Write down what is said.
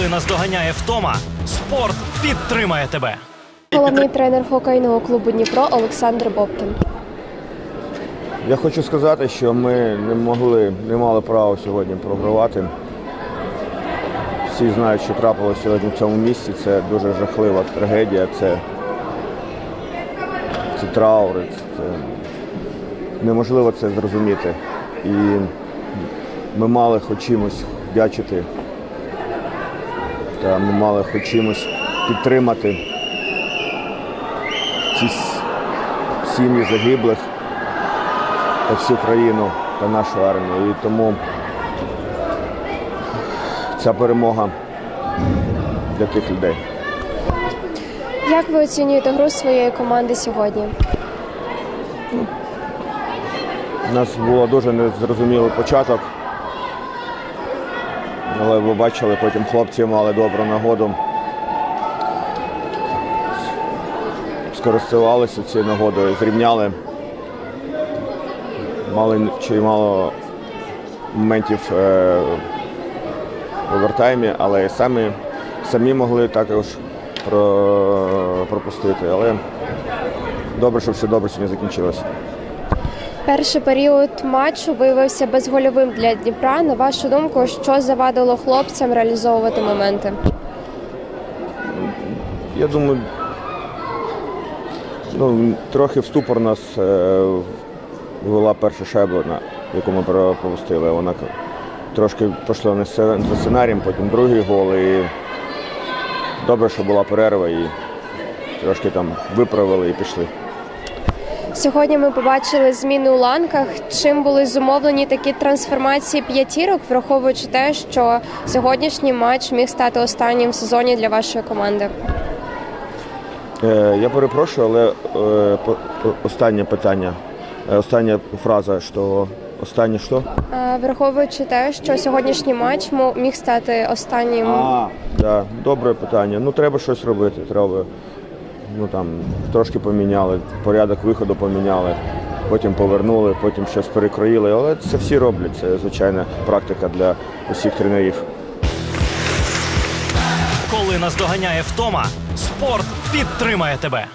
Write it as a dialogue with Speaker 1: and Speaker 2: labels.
Speaker 1: Коли наздоганяє втома, спорт підтримає тебе.
Speaker 2: Головний тренер хокейного клубу Дніпро Олександр Бобкін.
Speaker 3: Я хочу сказати, що ми не могли, не мали права сьогодні програвати. Всі знають, що трапилося сьогодні в цьому місці. Це дуже жахлива трагедія, це, це траури, це неможливо це зрозуміти. І ми мали хоч чимось вдячити. Та ми мали хоч чимось підтримати ці сім'ї загиблих та всю країну та нашу армію. І тому ця перемога для тих людей.
Speaker 2: Як ви оцінюєте гру своєї команди сьогодні?
Speaker 3: У нас було дуже незрозумілий початок. Але ви бачили, потім хлопці мали добру нагоду. Скористувалися цією нагодою, зрівняли. Мали чимало моментів е, в овертаймі, але самі, самі могли також про, пропустити. Але добре, що все добре сьогодні закінчилося.
Speaker 2: Перший період матчу виявився безгольовим для Дніпра. На вашу думку, що завадило хлопцям реалізовувати моменти?
Speaker 3: Я думаю, ну, трохи в ступор нас е, ввела перша шайба, яку ми пропустили. Вона трошки пішла не за сценарієм, потім другий гол. І добре, що була перерва і трошки там виправили і пішли.
Speaker 2: Сьогодні ми побачили зміни у ланках. Чим були зумовлені такі трансформації п'ятірок, враховуючи те, що сьогоднішній матч міг стати останнім в сезоні для вашої команди?
Speaker 3: Е, я перепрошую, але е, по- по- останнє питання, е, остання фраза, що останнє що?
Speaker 2: Е, Враховуючи те, що сьогоднішній матч мо- міг стати останнім.
Speaker 3: А, да, добре питання. Ну треба щось робити. Треба ну там трошки поміняли, порядок виходу поміняли, потім повернули, потім щось перекроїли. Але це всі роблять. Це звичайна практика для усіх тренерів.
Speaker 1: Коли наздоганяє втома, спорт підтримає тебе.